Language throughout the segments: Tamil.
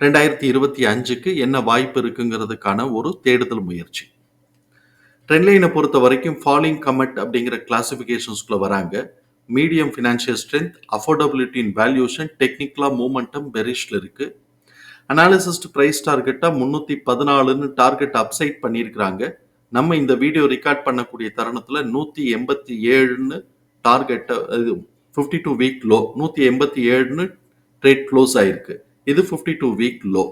ரெண்டாயிரத்தி இருபத்தி அஞ்சுக்கு என்ன வாய்ப்பு இருக்குங்கிறதுக்கான ஒரு தேடுதல் முயற்சி. ட்ரெண்ட்லைனை பொறுத்த வரைக்கும் ஃபாலிங் கமெண்ட் அப்படிங்கிற கிளாசிஃபிகேஷன்ஸ்குள்ள வராங்க. Medium financial strength affordability in valuation டெக்னிக்கலாக மூமெண்டம் பெரிஷில் இருக்குது அனாலிசிஸ்ட் ப்ரைஸ் டார்கெட்டாக முந்நூற்றி பதினாலுன்னு டார்கெட் அப்சைட் பண்ணியிருக்கிறாங்க. நம்ம இந்த வீடியோ ரெக்கார்ட் பண்ணக்கூடிய தருணத்தில் நூற்றி எண்பத்தி ஏழுன்னு டார்கெட்டை இது ஃபிஃப்டி டூ வீக் லோ நூற்றி எண்பத்தி ஏழுன்னு ட்ரேட் க்ளோஸ் ஆயிருக்கு. இது fifty two week low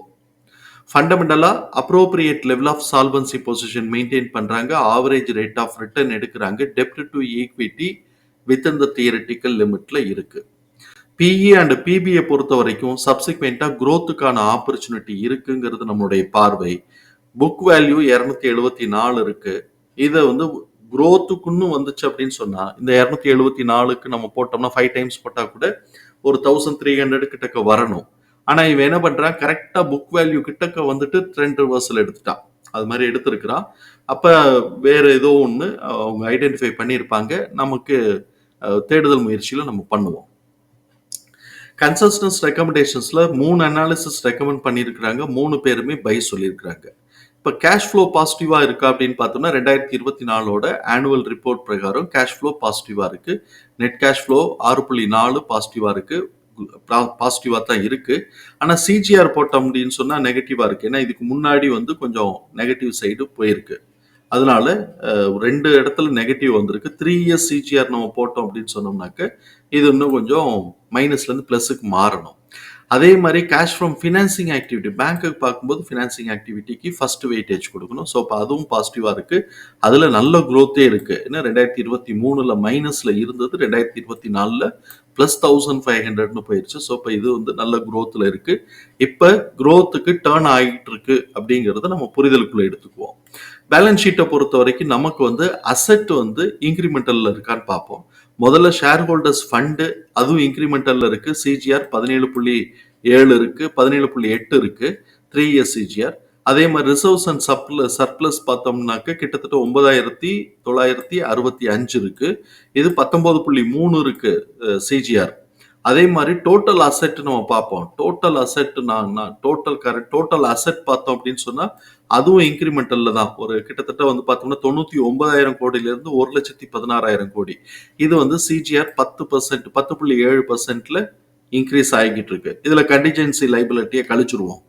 ஃபண்டமெண்டலாக appropriate level of solvency position maintain பண்ணுறாங்க ஆவரேஜ் ரேட் ஆஃப் ரிட்டர்ன் எடுக்கிறாங்க. டெப்ட் to equity with in the theoretical லிமிட்ல இருக்கு. பிஇ அண்ட் பிபிஐ பொறுத்த வரைக்கும் சப்சிக்வெண்ட்டாக குரோத்துக்கான ஆப்பர்ச்சுனிட்டி இருக்குங்கிறது நம்மளுடைய பார்வை. புக் வேல்யூ இரநூத்தி எழுபத்தி நாலு இருக்கு. இதை வந்து குரோத்துக்குன்னு வந்துச்சு அப்படின்னு சொன்னால் இந்த இரநூத்தி எழுபத்தி நாலுக்கு நம்ம போட்டோம்னா ஃபைவ் டைம்ஸ் போட்டால் கூட ஒரு தௌசண்ட் த்ரீ ஹண்ட்ரட் கிட்டக்க வரணும். ஆனா இவன் என்ன பண்றான் கரெக்டா புக் வேல்யூ கிட்டக்க வந்துட்டு ட்ரெண்ட் ரிவர்சல் எடுத்துட்டான். அது மாதிரி எடுத்திருக்கிறான். அப்ப வேற ஏதோ ஒன்று அவங்க ஐடென்டிஃபை பண்ணியிருப்பாங்க. நமக்கு தேடுதல் முயற்சியில நம்ம பண்ணுவோம். கன்சல்டன்ஸ் ரெக்கமெண்டேஷன்ஸ்ல மூணு அனாலிசிஸ் ரெக்கமெண்ட் பண்ணியிருக்கிறாங்க. மூணு பேருமே பை சொல்லியிருக்கிறாங்க. இப்போ கேஷ் ஃப்ளோ பாசிட்டிவாக இருக்கா அப்படின்னு பார்த்தோம்னா ரெண்டாயிரத்தி இருபத்தி நாலோட ஆனுவல் ரிப்போர்ட் பிரகாரம் கேஷ் ஃப்ளோ பாசிட்டிவாக இருக்குது நெட் கேஷ் ஃப்ளோ ஆறு புள்ளி நாலு பாசிட்டிவாக இருக்குது பாசிட்டிவாக தான் இருக்குது ஆனால் சிஜிஆர் போட்டோம் அப்படின்னு சொன்னால் நெகட்டிவாக இருக்குது ஏன்னா இதுக்கு முன்னாடி வந்து கொஞ்சம் நெகட்டிவ் சைடு போயிருக்கு. அதனால ரெண்டு இடத்துல நெகட்டிவ் வந்திருக்கு. த்ரீ இயர்ஸ் சிஜிஆர் நம்ம போட்டோம் அப்படின்னு சொன்னோம்னாக்க இது இன்னும் கொஞ்சம் மைனஸ்லேருந்து ப்ளஸுக்கு மாறணும். அதே மாதிரி கேஷ் ஃப்ரம் ஃபினான்சிங் ஆக்டிவிட்டி பேங்க்குக்கு பார்க்கும்போது ஃபினான்சிங் ஆக்டிவிட்டிக்கு ஃபர்ஸ்ட் வெயிட்டேஜ் கொடுக்கணும். ஸோ இப்போ அதுவும் பாசிட்டிவாக இருக்குது அதில் நல்ல க்ரோத்தே இருக்குது ஏன்னா ரெண்டாயிரத்தி இருபத்தி மூணில் மைனஸில் இருந்தது. ரெண்டாயிரத்தி இருபத்தி நாலில் ப்ளஸ் தௌசண்ட் ஃபைவ் ஹண்ட்ரட்னு போயிடுச்சு ஸோ இப்போ இது வந்து நல்ல க்ரோத்தில் இருக்குது இப்போ க்ரோத்துக்கு டேர்ன் ஆகிட்டு இருக்கு அப்படிங்கிறத நம்ம புரிதலுக்குள்ளே எடுத்துக்குவோம். பேலன்ஸ் ஷீட்டை பொறுத்த வரைக்கும் நமக்கு வந்து அசெட் வந்து இன்க்ரிமெண்டலில் இருக்கான்னு பார்ப்போம். முதல்ல ஷேர் ஹோல்டர்ஸ் ஃபண்டு அதுவும் இன்க்ரிமெண்டலில் இருக்குது சிஜிஆர் பதினேழு புள்ளி ஏழு இருக்குது பதினேழு புள்ளி எட்டு இருக்குது த்ரீ இயர்ஸ் சிஜிஆர் அதே மாதிரி ரிசர்வ்ஸ் அண்ட் சப்ள சர்ப்ளஸ் பார்த்தோம்னாக்க கிட்டத்தட்ட ஒன்பதாயிரத்தி தொள்ளாயிரத்தி அறுபத்தி அஞ்சு இருக்கு. இது பத்தொன்பது புள்ளி மூணு இருக்கு சிஜிஆர் அதே மாதிரி டோட்டல் அசெட் நம்ம பார்ப்போம். டோட்டல் அசெட் நான் டோட்டல் கரெக்ட் டோட்டல் அசெட் பார்த்தோம் அப்படின்னு சொன்னா அதுவும் இன்க்ரிமெண்டல்ல தான். ஒரு கிட்டத்தட்ட வந்து பார்த்தோம்னா தொண்ணூற்றி ஒன்பதாயிரம் கோடியிலேருந்து ஒரு லட்சத்தி பதினாறாயிரம் கோடி. இது வந்து சிஜிஆர் பத்து பர்சன்ட் பத்து புள்ளி ஏழு பர்சன்ட்ல இன்க்ரீஸ் ஆகிக்கிட்டு இருக்கு. இதுல கண்டிஜென்சி லைபிலிட்டியை கழிச்சிருவோம்.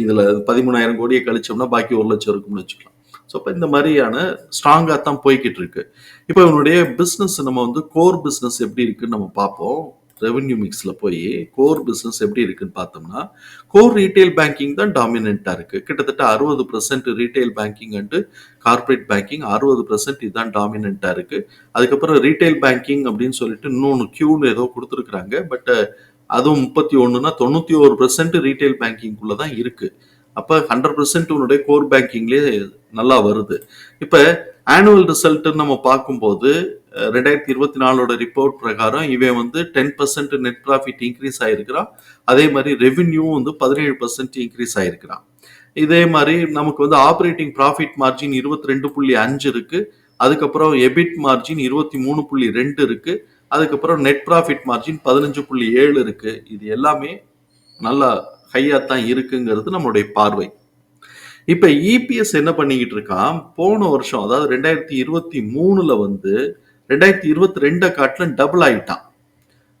இதில் பதிமூணாயிரம் கோடியை கழிச்சோம்னா பாக்கி ஒரு லட்சம் இருக்கும்னு வச்சுக்கலாம். ஸோ இப்போ இந்த மாதிரியான ஸ்ட்ராங்காக தான் போய்கிட்டு இருக்கு. இப்போ இவனுடைய பிஸ்னஸ் நம்ம வந்து கோர் பிஸ்னஸ் எப்படி இருக்குன்னு நம்ம பார்ப்போம். ரெவென்யூ மிக்ஸில் போய் கோர் பிஸ்னஸ் எப்படி இருக்குன்னு பார்த்தோம்னா கோர் ரீட்டைல் பேங்கிங் தான் டாமினண்ட்டாக இருக்குது கிட்டத்தட்ட அறுபது percent retail banking and corporate banking அறுபது பர்சன்ட் இதுதான் டாமினண்ட்டாக இருக்குது அதுக்கப்புறம் ரீட்டைல் பேங்கிங் அப்படின்னு சொல்லிட்டு இன்னொன்று க்யூன்னு ஏதோ கொடுத்துருக்குறாங்க. பட் அதுவும் முப்பத்தி ஒன்றுனா தொண்ணூற்றி ஒரு பர்சன்ட் ரீட்டைல் பேங்கிங்குள்ளே தான் இருக்குது அப்போ ஹண்ட்ரட் பர்சன்ட் உன்னுடைய கோர் பேங்கிங்லேயே நல்லா வருது. இப்போ ஆனுவல் ரிசல்ட்டுன்னு நம்ம பார்க்கும்போது ரெண்டாயிரத்தி இருபத்தி நாலோட ரிப்போர்ட் பிரகாரம் இவன் வந்து ten percent net profit increase ஆகிருக்கிறான் அதே மாதிரி ரெவின்யூவும் வந்து பதினேழு பர்சன்ட் இன்க்ரீஸ் ஆகிருக்கிறான் இதே மாதிரி நமக்கு வந்து ஆப்ரேட்டிங் ப்ராஃபிட் மார்ஜின் இருபத்தி ரெண்டு புள்ளி அஞ்சு இருக்குது அதுக்கப்புறம் எபிட் மார்ஜின் இருபத்தி மூணு புள்ளி ரெண்டு இருக்குது அதுக்கப்புறம் நெட் ப்ராஃபிட் மார்ஜின் பதினஞ்சு புள்ளி ஏழு இருக்கு. இது எல்லாமே நல்லா ஹையா தான் இருக்குங்கிறது நம்மளுடைய பார்வை. இப்ப இபிஎஸ் என்ன பண்ணிக்கிட்டு இருக்கான்? போன வருஷம் அதாவது ரெண்டாயிரத்தி இருபத்தி மூணுல வந்து ரெண்டாயிரத்தி இருபத்தி ரெண்டை காட்டிலும் டபுள் ஆயிட்டான்.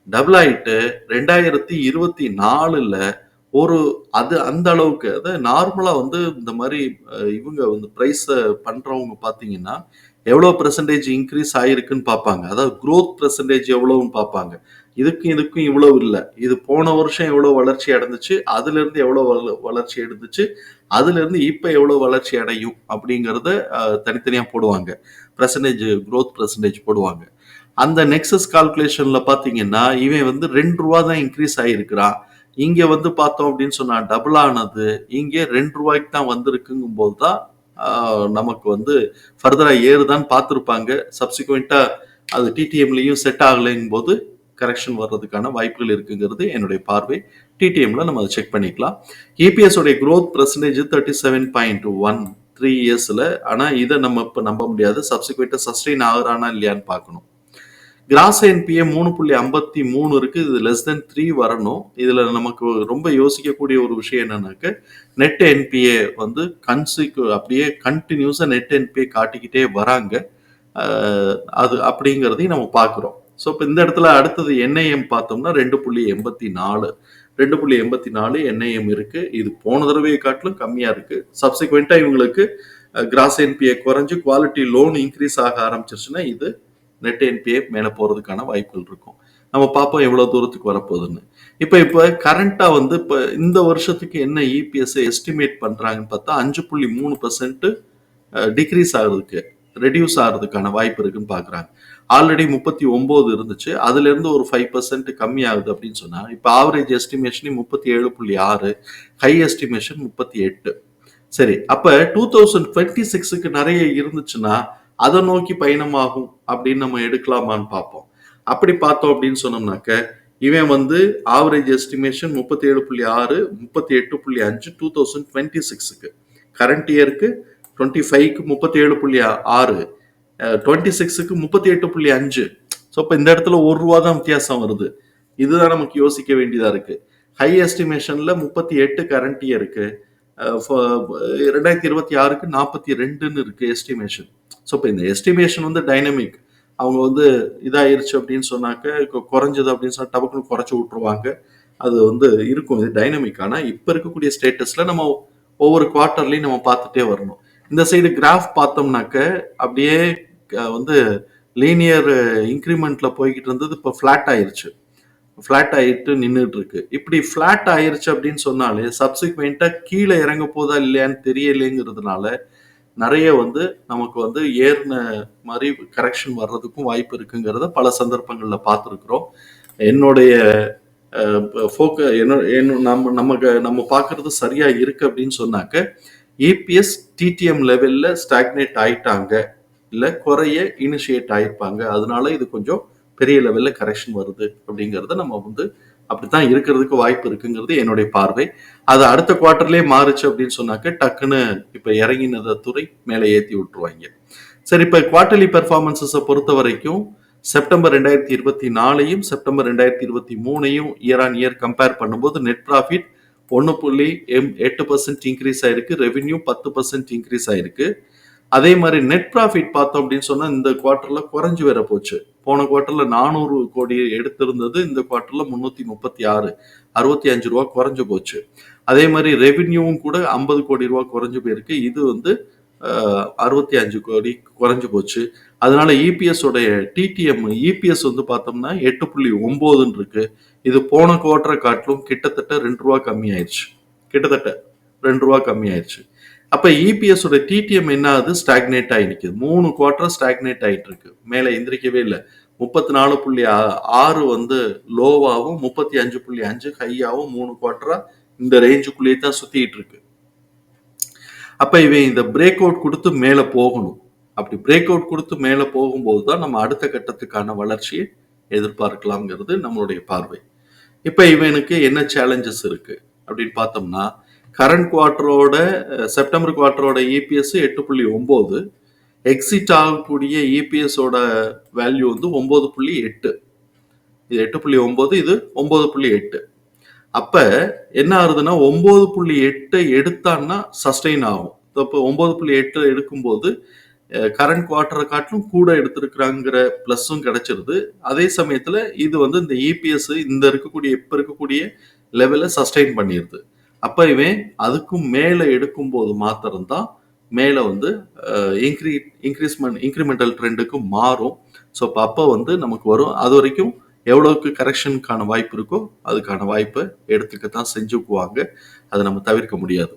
டபுள் ஆயிட்டு ரெண்டாயிரத்தி இருபத்தி நாலுல ஒரு அது அந்த அளவுக்கு அதாவது நார்மலா வந்து இந்த மாதிரி இவங்க வந்து பிரைஸ் பண்றவங்க பாத்தீங்கன்னா எவ்வளோ பெர்சன்டேஜ் இன்க்ரீஸ் ஆகிருக்குன்னு பார்ப்பாங்க. அதாவது க்ரோத் பெர்சன்டேஜ் எவ்வளோன்னு பார்ப்பாங்க. இதுக்கும் இதுக்கும் இவ்வளோ இல்லை. இது போன வருஷம் எவ்வளோ வளர்ச்சி அடைந்துச்சு அதுலேருந்து எவ்வளோ வள- வளர்ச்சி எடுத்துச்சு அதுலேருந்து இப்போ எவ்வளோ வளர்ச்சி அடையும் அப்படிங்கிறத தனித்தனியாக போடுவாங்க. பெர்சன்டேஜ் க்ரோத் பெர்சன்டேஜ் போடுவாங்க. அந்த நெக்ஸஸ் கால்குலேஷனில் பார்த்தீங்கன்னா இவன் வந்து ரெண்டு ரூபா தான் இன்க்ரீஸ் ஆயிருக்கிறான். இங்கே வந்து பார்த்தோம் அப்படின்னு சொன்னால் டபுள் ஆனது இங்கே ரெண்டு ரூபாய்க்கு தான் வந்திருக்குங்கும் போது தான் நமக்கு வந்து ஃபர்தராக ஏறுதான்னு பார்த்துருப்பாங்க. சப்சிக்வெண்ட்டாக அது டிடிஎம்லையும் செட் ஆகலைங்கும் போது கரெக்ஷன் வர்றதுக்கான வாய்ப்புகள் இருக்குங்கிறது என்னுடைய பார்வை. டிடிஎம்ல நம்ம அதை செக் பண்ணிக்கலாம். இபிஎஸ் உடைய growth percentage thirty seven point one three இயர்ஸில் ஆனால் இதை நம்ம இப்போ நம்ப முடியாது. சப்சிக்வெண்ட்டாக சஸ்டெயின் ஆகுறானா இல்லையான்னு பார்க்கணும். கிராஸ் என்பிஏ மூணு புள்ளி ஐம்பத்தி மூணு இருக்கு. இது லெஸ் தென் த்ரீ வரணும். இதுல நமக்கு ரொம்ப யோசிக்கக்கூடிய ஒரு விஷயம் என்னன்னாக்க நெட் என்பிஏ வந்து கன்சிக்கு அப்படியே கண்டினியூஸா நெட் என்பிஏ காட்டிக்கிட்டே வராங்க. அது அப்படிங்கிறதையும் நம்ம பார்க்குறோம். ஸோ இப்போ இந்த இடத்துல அடுத்தது என்ஐஎம் பார்த்தோம்னா ரெண்டு புள்ளி எண்பத்தி நாலு. ரெண்டு புள்ளி எண்பத்தி நாலு என்ஐஎம் இருக்கு. இது போன தடவையை காட்டிலும் கம்மியா இருக்கு. சப்சிக்வெண்ட்டாக இவங்களுக்கு கிராஸ் என்பிஏ குறைஞ்சு குவாலிட்டி லோன் இன்க்ரீஸ் ஆக ஆரம்பிச்சிருச்சுன்னா இது நெட் என்பிஏ மேலே போகிறதுக்கான வாய்ப்புகள் இருக்கும். நம்ம பார்ப்போம் எவ்வளோ தூரத்துக்கு வரப்போகுதுன்னு. இப்போ இப்போ கரண்ட்டாக வந்து இப்போ இந்த வருஷத்துக்கு என்ன E எஸ்டிமேட் பண்ணுறாங்கன்னு பார்த்தா அஞ்சு புள்ளி மூணு பர்சன்ட்டு டிக்ரீஸ் ஆகுறதுக்கு ரெடியூஸ் ஆகிறதுக்கான வாய்ப்பு இருக்குன்னு பார்க்குறாங்க. ஆல்ரெடி முப்பத்தி ஒம்பது இருந்துச்சு. அதுலேருந்து ஒரு ஃபைவ் பர்சன்ட் கம்மி ஆகுது அப்படின்னு சொன்னால் இப்போ ஆவரேஜ் எஸ்டிமேஷனே முப்பத்தி ஏழு புள்ளி ஆறு ஹை எஸ்டிமேஷன் முப்பத்தி எட்டு. சரி அப்போ டூ தௌசண்ட் டுவெண்ட்டி சிக்ஸுக்கு நிறைய இருந்துச்சுன்னா அதை நோக்கி பயணமாகும் அப்படின்னு நம்ம எடுக்கலாமான்னு பார்ப்போம். அப்படி பார்த்தோம் அப்படின்னு சொன்னோம்னாக்க இவன் வந்து ஆவரேஜ் எஸ்டிமேஷன் முப்பத்தி ஏழு புள்ளி ஆறு முப்பத்தி எட்டு புள்ளி அஞ்சு டூ தௌசண்ட் டுவெண்ட்டி சிக்ஸுக்கு கரண்ட் இயருக்கு டுவெண்ட்டி ஃபைவ்க்கு முப்பத்தி ஏழு புள்ளி ஆறு டுவெண்ட்டி சிக்ஸுக்கு முப்பத்தி எட்டு புள்ளி அஞ்சு. ஸோ இப்போ இந்த இடத்துல ஒரு ரூபா தான் வித்தியாசம் வருது. இதுதான் நமக்கு யோசிக்க வேண்டியதாக இருக்குது ஹை எஸ்டிமேஷனில் முப்பத்தி எட்டு கரண்ட் இயருக்கு ரெண்டாயிரத்தி இருபத்தி ஆறுக்கு நாற்பத்தி ரெண்டுன்னு இருக்குது எஸ்டிமேஷன் ஸோ இப்போ இந்த எஸ்டிமேஷன் வந்து டைனமிக் அவங்க வந்து இதாயிருச்சு அப்படின்னு சொன்னாக்க குறைஞ்சது அப்படின்னு சொன்னா டபக்குன்னு குறைச்சி விட்டுருவாங்க. அது வந்து இருக்கும். இது டைனமிக் ஆனால் இப்போ இருக்கக்கூடிய ஸ்டேட்டஸில் நம்ம ஒவ்வொரு குவார்ட்டர்லையும் நம்ம பார்த்துட்டே வரணும். இந்த சைடு கிராஃப் பார்த்தோம்னாக்க அப்படியே வந்து லீனியர் இன்க்ரிமெண்ட்டில் போய்கிட்டு இருந்தது இப்போ ஃப்ளாட் ஆயிருச்சு. ஃப்ளாட் ஆகிட்டு நின்றுட்டு இருக்கு இப்படி ஃப்ளாட் ஆயிருச்சு அப்படின்னு சொன்னாலே சப்சிக்வெண்ட்டாக கீழே இறங்க போதா இல்லையான்னு தெரியலைங்கிறதுனால நிறைய வந்து நமக்கு வந்து ஏறின மாதிரி கரெக்ஷன் வர்றதுக்கும் வாய்ப்பு இருக்குங்கிறத பல சந்தர்ப்பங்களில் பார்த்துருக்குறோம். என்னுடைய ஃபோக்க என்ன என்ன- நம்ம நமக்கு நம்ம பார்க்கறது சரியாக இருக்கு அப்படின்னு சொன்னாக்க ஏபிஎஸ் டிடிஎம் லெவலில் ஸ்டாக்னேட் ஆயிட்டாங்க. இல்லை குறைய இனிஷியேட் ஆயிருப்பாங்க. அதனால இது கொஞ்சம் பெரிய லெவலில் கரெக்ஷன் வருது அப்படிங்கிறத நம்ம வந்து அப்படித்தான் இருக்கிறதுக்கு வாய்ப்பு இருக்குங்கிறது என்னுடைய பார்வை. அது அடுத்த குவார்டர்லேயே மாறுச்சு அப்படின்னு சொன்னாக்க டக்குன்னு இப்ப இறங்கினத துறை மேலே ஏத்தி விட்டுருவாங்க. சரி இப்ப குவார்டர்லி பெர்ஃபார்மன்சஸை பொறுத்த வரைக்கும் செப்டம்பர் ரெண்டாயிரத்தி இருபத்தி நாலையும் செப்டம்பர் ரெண்டாயிரத்தி இருபத்தி மூணையும் இயர் ஆன் இயர் கம்பேர் பண்ணும்போது நெட் ப்ராஃபிட் ஒன்று புள்ளி எம் எட்டு பர்சன்ட் இன்க்ரீஸ் ஆயிருக்கு ரெவென்யூ பத்து பர்சன்ட் இன்க்ரீஸ் ஆயிருக்கு. அதே மாதிரி நெட் ப்ராஃபிட் பார்த்தோம் அப்படின்னு சொன்னா இந்த குவார்ட்டர்ல குறைஞ்சு வேற போச்சு. போன குவார்ட்டர்ல நானூறு கோடி எடுத்திருந்தது இந்த குவார்ட்டர்ல முன்னூத்தி முப்பத்தி ஆறு அறுபத்தி அஞ்சு ரூபா குறைஞ்சு போச்சு. அதே மாதிரி ரெவின்யூவும் கூட ஐம்பது கோடி ரூபா குறைஞ்சு போயிருக்கு. இது வந்து அறுபத்தி அஞ்சு கோடி குறைஞ்சு போச்சு. அதனால இபிஎஸ் உடைய டிடிஎம் இபிஎஸ் வந்து பார்த்தோம்னா எட்டு புள்ளி ஒன்பதுன்னு இருக்கு. இது போன குவார்ட்டரை காட்டிலும் கிட்டத்தட்ட ரெண்டு ரூபா கம்மி ஆயிடுச்சு கிட்டத்தட்ட ரெண்டு ரூபா கம்மி ஆயிடுச்சு அப்ப இபிஎஸோட டிடிஎம் என்ன ஆகுது ஸ்டாக்னேட் ஆகி நிற்குது மூணு குவார்டர் ஸ்டாக்னேட் ஆயிட்டு இருக்கு. மேலே எந்திரிக்கவே இல்லை. முப்பத்தி நாலு புள்ளி ஆறு வந்து லோவாகவும் முப்பத்தி அஞ்சு புள்ளி அஞ்சு ஹையாகவும் மூணு குவார்டரா இந்த ரேஞ்சுக்குள்ளேயே தான் சுத்திட்டு இருக்கு. அப்போ இவன் இந்த பிரேக் அவுட் கொடுத்து மேலே போகணும். அப்படி பிரேக் அவுட் கொடுத்து மேலே போகும்போது தான் நம்ம அடுத்த கட்டத்துக்கான வளர்ச்சியை எதிர்பார்க்கலாம்ங்கிறது நம்மளுடைய பார்வை. இப்போ இவனுக்கு என்ன சேலஞ்சஸ் இருக்கு? அப்படின்னு பார்த்தோம்னா கரண்ட் குவார்டரோட செப்டம்பர் குவார்டரோட இபிஎஸ் எட்டு புள்ளி ஒம்பது எக்ஸிட் ஆகக்கூடிய இபிஎஸோட வேல்யூ வந்து ஒம்பது புள்ளி எட்டு. இது எட்டு புள்ளி ஒம்பது இது ஒம்பது புள்ளி எட்டு. அப்ப என்ன ஆகுதுன்னா ஒம்பது புள்ளி எட்டை எடுத்தான்னா சஸ்டெயின் ஆகும். இப்போ ஒம்பது புள்ளி எட்டு எடுக்கும்போது கரண்ட் குவார்டரை காட்டிலும் கூட எடுத்திருக்கிறாங்கிற ப்ளஸ்ஸும் கிடைச்சிருது. அதே சமயத்தில் இது வந்து இந்த இபிஎஸ் இந்த இருக்கக்கூடிய இப்போ இருக்கக்கூடிய லெவலை சஸ்டெயின் பண்ணிடுது அப்ப இவன் அதுக்கும் மேல எடுக்கும்போது மாத்திரம்தான் மேல வந்து இன்க்ரீ இன்க்ரீஸ்மெண்ட் இன்க்ரிமெண்டல் ட்ரெண்டுக்கு மாறும். ஸோ அப்போ வந்து நமக்கு வரும். அது வரைக்கும் எவ்வளவுக்கு கரெக்ஷனுக்கான வாய்ப்பு இருக்கோ அதுக்கான வாய்ப்பை எடுத்துக்கத்தான் செஞ்சுக்குவாங்க. அதை நம்ம தவிர்க்க முடியாது.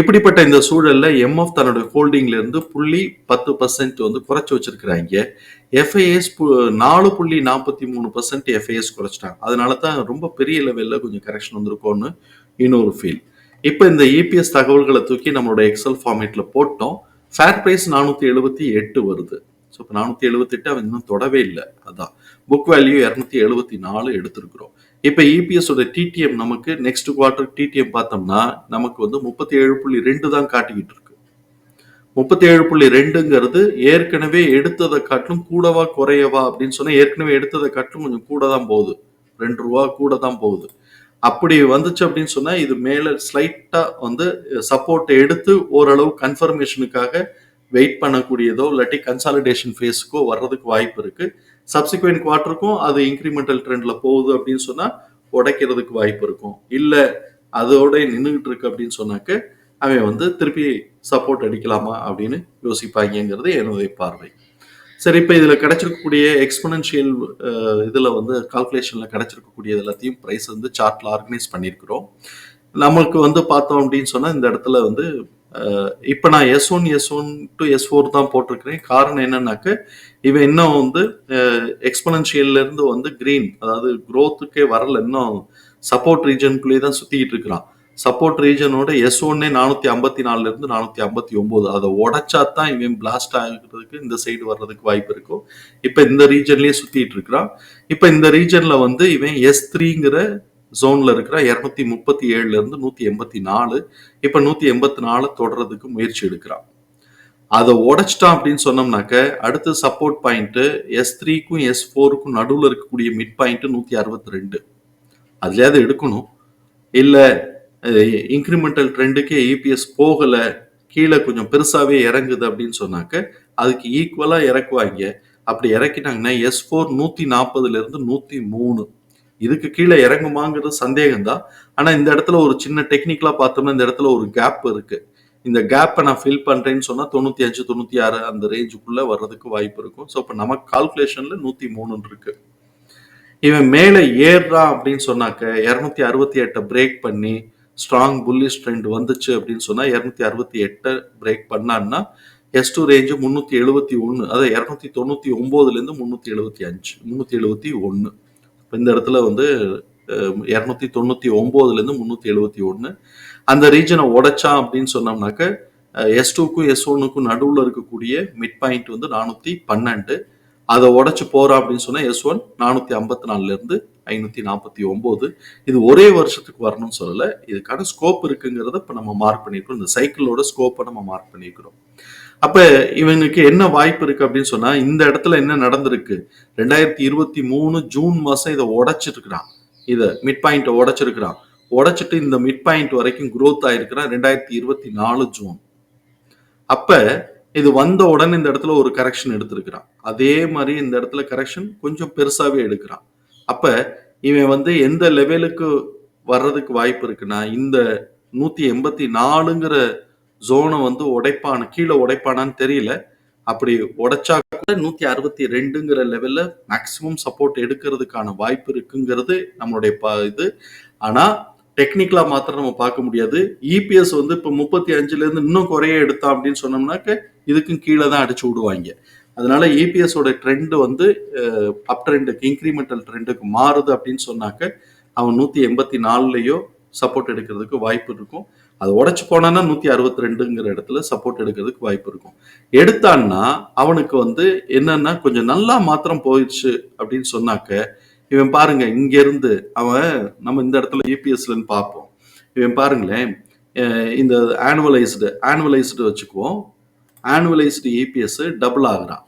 இப்படிப்பட்ட இந்த சூழல்ல எம்எஃப் தன்னுடைய ஹோல்டிங்ல இருந்து புள்ளி பத்து பர்சன்ட் வந்து குறைச்சு வச்சிருக்கிறாங்க. எஃப்ஐஎஸ் நாலு புள்ளி நாற்பத்தி மூணு பர்சன்ட் எஃப்ஐஎஸ் குறைச்சிட்டாங்க. அதனால தான் ரொம்ப பெரிய லெவலில் கொஞ்சம் கரெக்ஷன் வந்திருக்கோன்னு இன்னொரு ஃபீல் இப்போ இந்த இபிஎஸ் தகவல்களை தூக்கி நம்மளோட எக்ஸல் ஃபார்மேட்டில் போட்டோம். ஃபேர் ப்ரைஸ் நானூற்றி எழுபத்தி எட்டு வருது. ஸோ இப்போ நானூற்றி எழுபத்தெட்டு அவன் இன்னும் தொடவே இல்லை. அதான். புக் வேல்யூ இரநூத்தி எழுபத்தி நாலு எடுத்திருக்கிறோம். இப்போ இபிஎஸோட டிடிஎம் நமக்கு நெக்ஸ்ட் குவார்டர் டிடிஎம் பார்த்தோம்னா நமக்கு வந்து முப்பத்தி ஏழு புள்ளி ரெண்டு தான் காட்டிக்கிட்டு இருக்கு. முப்பத்தி ஏழு புள்ளி ரெண்டுங்கிறது ஏற்கனவே எடுத்ததை காட்டிலும் கூடவா குறையவா அப்படின்னு சொன்னால் ஏற்கனவே எடுத்ததை காட்டிலும் கொஞ்சம் கூட தான் போகுது. ரெண்டு ரூபா கூட தான் போகுது. அப்படி வந்துச்சு அப்படின்னு சொன்னா இது மேல ஸ்லைட்டா வந்து சப்போர்ட் எடுத்து ஓரளவு கன்ஃபர்மேஷனுக்காக வெயிட் பண்ணக்கூடியதோ இல்லாட்டி கன்சாலிடேஷன் ஃபேஸுக்கோ வர்றதுக்கு வாய்ப்பு இருக்கு. சப்சிக்வெண்ட் குவார்ட்டருக்கும் அது இன்க்ரிமெண்டல் ட்ரெண்ட்ல போகுது அப்படின்னு சொன்னா உடைக்கிறதுக்கு வாய்ப்பு இருக்கும். இல்ல அதோட நின்றுகிட்டு இருக்கு அப்படின்னு சொன்னாக்க அவன் வந்து திருப்பி சப்போர்ட் அடிக்கலாமா அப்படின்னு யோசிப்பாங்கிறது என்னுடைய பார்வை. சரி இப்போ இதில் கிடைச்சிருக்கக்கூடிய எக்ஸ்பனன்ஷியல் இதில் வந்து கால்குலேஷனில் கிடைச்சிருக்கக்கூடிய எல்லாத்தையும் ப்ரைஸ் வந்து சார்ட்டில் ஆர்கனைஸ் பண்ணியிருக்கிறோம். நமக்கு வந்து பார்த்தோம் அப்படின்னு சொன்னால் இந்த இடத்துல வந்து இப்போ நான் S one S one to S four தான் போட்டிருக்கிறேன். காரணம் என்னன்னாக்க இவன் இன்னும் வந்து எக்ஸ்பனன்ஷியல்ல இருந்து வந்து க்ரீன் அதாவது க்ரோத்துக்கே வரல இன்னும் சப்போர்ட் ரீஜனுக்குள்ளேயே தான் சுற்றிக்கிட்டு இருக்கிறான். சப்போர்ட் ரீஜனோட எஸ் ஒன்னே நானூற்றி ஐம்பத்தி நாலுல இருந்து ஐம்பத்தி ஒம்பது அதை உடைச்சா தான் இவன் பிளாஸ்ட் ஆகிறதுக்கு இந்த சைடு வர்றதுக்கு வாய்ப்பு இருக்கும் இப்போ இந்த ரீஜன்லேயே சுற்றிட்டு இருக்கிறான். இப்போ இந்த ரீஜனில் வந்து இவன் எஸ் த்ரீங்கிற ஜோனில் இருக்கிற இரநூத்தி முப்பத்தி ஏழுல இருந்து எண்பத்தி நாலு. இப்போ நூற்றி எண்பத்தி நாலு தொடர்றதுக்கு முயற்சி எடுக்கிறான். அதை உடைச்சிட்டான் அப்படின்னு சொன்னோம்னாக்க அடுத்த சப்போர்ட் பாயிண்ட்டு எஸ் த்ரீக்கும் எஸ் ஃபோருக்கும் நடுவில் இருக்கக்கூடிய மிட் பாயிண்ட்டு நூற்றி அறுபத்தி ரெண்டு. அதுலேயாவது எடுக்கணும். இல்லை இன்க்ரிமெண்டல் ட்ரெண்டுக்கே இபிஎஸ் போகலை கீழே கொஞ்சம் பெருசாகவே இறங்குது அப்படின்னு சொன்னாக்க அதுக்கு ஈக்குவலாக இறக்குவாங்க அப்படி இறக்கிட்டாங்கன்னா எஸ் ஃபோர் நூற்றி நாற்பதுலேருந்து நூற்றி மூணு இதுக்கு கீழே இறங்குமாங்கிறது சந்தேகம் தான் இந்த இடத்துல ஒரு சின்ன டெக்னிக்கலாக பார்த்தோம்னா இந்த இடத்துல ஒரு கேப் இருக்குது இந்த கேப்பை நான் ஃபில் பண்ணுறேன்னு சொன்னால் தொண்ணூற்றி அஞ்சு தொண்ணூற்றி ஆறு அந்த ரேஞ்சுக்குள்ளே வர்றதுக்கு வாய்ப்பு இருக்கும். ஸோ இப்போ நமக்கு கால்குலேஷனில் நூற்றி மூணுன்னு இருக்கு. இவன் மேலே ஏறுறான் அப்படின்னு சொன்னாக்க இரநூத்தி அறுபத்தி எட்டை பிரேக் பண்ணி ஸ்ட்ராங் புல்லிஷ் ட்ரெண்ட் வந்துச்சு அப்படின்னு சொன்னால் இரநூத்தி அறுபத்தி எட்டை பிரேக் பண்ணான்னா எஸ் டூ ரேஞ்சு முந்நூற்றி எழுபத்தி ஒன்று அதாவது இரநூத்தி தொண்ணூற்றி ஒம்போதுலேருந்து முந்நூற்றி எழுபத்தி அஞ்சு முந்நூற்றி எழுபத்தி ஒன்று இப்போ இந்த இடத்துல வந்து இரநூத்தி தொண்ணூற்றி ஒம்போதுலேருந்து முந்நூற்றி எழுபத்தி ஒன்று அந்த ரீஜனை உடைச்சான் அப்படின்னு சொன்னோம்னாக்க எஸ் டூக்கும் எஸ் ஒன்னுக்கும் நடுவில் இருக்கக்கூடிய மிட் பாயிண்ட் வந்து நானூற்றி பன்னெண்டு. அதை உடச்சி போகிறா அப்படின்னு சொன்னால் எஸ் ஒன் நானூற்றி ஐம்பத்தி நாலுலேருந்து ஐநூத்தி நாற்பத்தி ஒன்பது இது ஒரே வருஷத்துக்கு வரணும்னு சொல்லல. இதுக்கான ஸ்கோப் இருக்குங்கிறத இப்ப நம்ம மார்க் பண்ணிருக்கோம் இந்த சைக்கிளோட ஸ்கோப்பை நம்ம மார்க் பண்ணிருக்கிறோம் அப்ப இவனுக்கு என்ன வாய்ப்பு இருக்கு அப்படின்னு சொன்னா இந்த இடத்துல என்ன நடந்திருக்கு? ரெண்டாயிரத்தி இருபத்தி மூணு ஜூன் மாசம் இதை உடைச்சிருக்கிறான். இதை மிட் பாயிண்ட்டை உடைச்சிருக்கிறான். உடைச்சிட்டு இந்த மிட் பாயிண்ட் வரைக்கும் குரோத் ஆயிருக்கிறான் ரெண்டாயிரத்தி இருபத்தி நாலு ஜூன். அப்ப இது வந்த உடனே இந்த இடத்துல ஒரு கரெக்ஷன் எடுத்திருக்கிறான். அதே மாதிரி இந்த இடத்துல கரெக்ஷன் கொஞ்சம் பெருசாவே எடுக்கிறான். அப்ப இவன் வந்து எந்த லெவலுக்கு வர்றதுக்கு வாய்ப்பு இருக்குன்னா இந்த நூத்தி எண்பத்தி நாலுங்கிற ஜோனை வந்து உடைப்பான கீழே உடைப்பானான்னு தெரியல. அப்படி உடைச்சா கூட நூத்தி அறுபத்தி ரெண்டுங்கிற லெவல்ல மேக்சிமம் சப்போர்ட் எடுக்கிறதுக்கான வாய்ப்பு இருக்குங்கிறது நம்மளுடைய இது. ஆனா டெக்னிக்கலா மாத்திரம் நம்ம பார்க்க முடியாது. இபிஎஸ் வந்து இப்ப முப்பத்தி அஞ்சுல இருந்து இன்னும் குறைய எடுத்தான் அப்படின்னு சொன்னோம்னாக்க இதுக்கும் கீழே தான் அடிச்சு விடுவாங்க. அதனால இபிஎஸோட ட்ரெண்டு வந்து அப் ட்ரெண்டுக்கு இன்க்ரிமெண்டல் ட்ரெண்டுக்கு மாறுது அப்படின்னு சொன்னாக்க அவன் நூற்றி எண்பத்தி நாலுலேயோ சப்போர்ட் எடுக்கிறதுக்கு வாய்ப்பு இருக்கும். அதை உடச்சு போனான்னா நூற்றி அறுபத்தி ரெண்டுங்கிற இடத்துல சப்போர்ட் எடுக்கிறதுக்கு வாய்ப்பு இருக்கும். எடுத்தான்னா அவனுக்கு வந்து என்னன்னா கொஞ்சம் நல்லா மாத்திரம் போயிடுச்சு அப்படின்னு சொன்னாக்க இவன் பாருங்க இங்கேருந்து அவன் நம்ம இந்த இடத்துல யூபிஎஸ்லன்னு பார்ப்போம். இவன் பாருங்களேன் இந்த ஆனுவலைஸ்டு ஆனுவலைஸ்டு வச்சுக்குவோம். ஆனுவலைஸ்டு இபிஎஸ் டபுள் ஆகுறான்.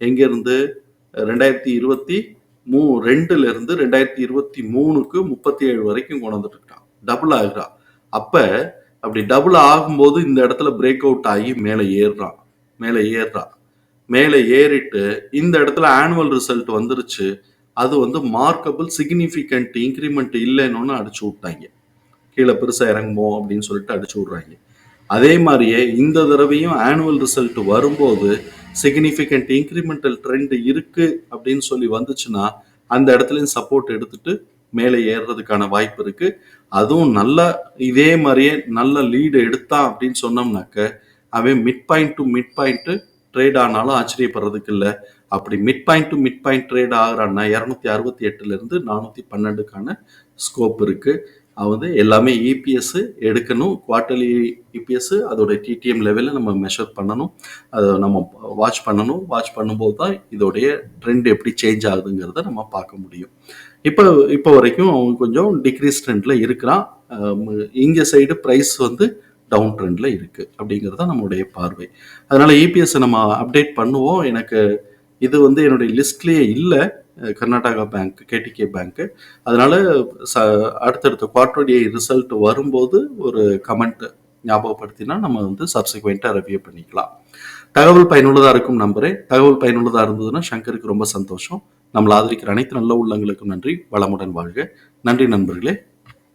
எங்கேருந்து? ரெண்டாயிரத்தி இருபத்தி மூ ரெண்டுலேருந்து ரெண்டாயிரத்தி இருபத்தி மூணுக்கு முப்பத்தி ஏழு வரைக்கும் கொண்டு வந்துட்டுருக்கான் டபுள் ஆகுறான். அப்போ அப்படி டபுள் ஆகும்போது இந்த இடத்துல பிரேக் அவுட் ஆகி மேலே ஏறுறான். மேலே ஏறுறான். மேலே ஏறிட்டு இந்த இடத்துல ஆனுவல் ரிசல்ட் வந்துருச்சு. அது வந்து மார்க்கபிள் சிக்னிஃபிகண்ட் இன்க்ரிமெண்ட் இல்லைன்னு அடிச்சு விட்டாங்க. கீழே பெருசாக இறங்குமோ அப்படின்னு சொல்லிட்டு அடிச்சு விட்றாங்க. அதே மாதிரியே இந்த தடவையும் ஆனுவல் ரிசல்ட் வரும்போது சிக்னிஃபிகண்ட் இன்க்ரிமெண்டல் ட்ரெண்ட் இருக்கு அப்படின்னு சொல்லி வந்துச்சுன்னா அந்த இடத்துலையும் சப்போர்ட் எடுத்துட்டு மேலே ஏறுறதுக்கான வாய்ப்பு இருக்கு. அதுவும் நல்ல இதே மாதிரியே நல்ல லீடு எடுத்தான் அப்படின்னு சொன்னோம்னாக்க அவன் mid point to mid point trade ஆனாலும் ஆச்சரியப்படுறதுக்கு இல்லை. அப்படி mid point to mid point trade ஆகிறான்னா இரநூத்தி அறுபத்தி எட்டுல இருந்து நானூத்தி பன்னெண்டுக்கான ஸ்கோப் இருக்குது வந்து எல்லாமே இபிஎஸ் எடுக்கணும். குவார்ட்டர்லி இபிஎஸ் அதோட டிடிஎம் லெவலில் நம்ம மெஷர் பண்ணணும். அதை நம்ம வாட்ச் பண்ணணும். வாட்ச் பண்ணும்போது தான் இதோடைய ட்ரெண்ட் எப்படி சேஞ்ச் ஆகுதுங்கிறத நம்ம பார்க்க முடியும். இப்போ இப்போ வரைக்கும் அவன் கொஞ்சம் டிக்ரீஸ் ட்ரெண்டில் இருக்கிறான். இங்கே சைடு ப்ரைஸ் வந்து டவுன் ட்ரெண்டில் இருக்குது அப்படிங்கிறது தான் நம்மளுடைய பார்வை. அதனால் இபிஎஸ்ஸை நம்ம அப்டேட் பண்ணுவோம். எனக்கு இது வந்து என்னுடைய லிஸ்ட்லேயே இல்லை. கர்நாடகா பேங்க் கேடிகே பேங்க்கு அதனால ச அடுத்தடுத்த குவார்டர்லி ரிசல்ட் வரும்போது ஒரு கமெண்ட் ஞாபகப்படுத்தினா நம்ம வந்து சப்சிக்வெண்ட்டாக ரிவ்யூ பண்ணிக்கலாம். தகவல் பயனுள்ளதாக இருக்கும் நம்பரே தகவல் பயனுள்ளதாக இருந்ததுன்னா சங்கருக்கு ரொம்ப சந்தோஷம். நம்மளை ஆதரிக்கிற அனைத்து நல்ல உள்ளங்களுக்கும் நன்றி. வளமுடன் வாழ்க. நன்றி நண்பர்களே.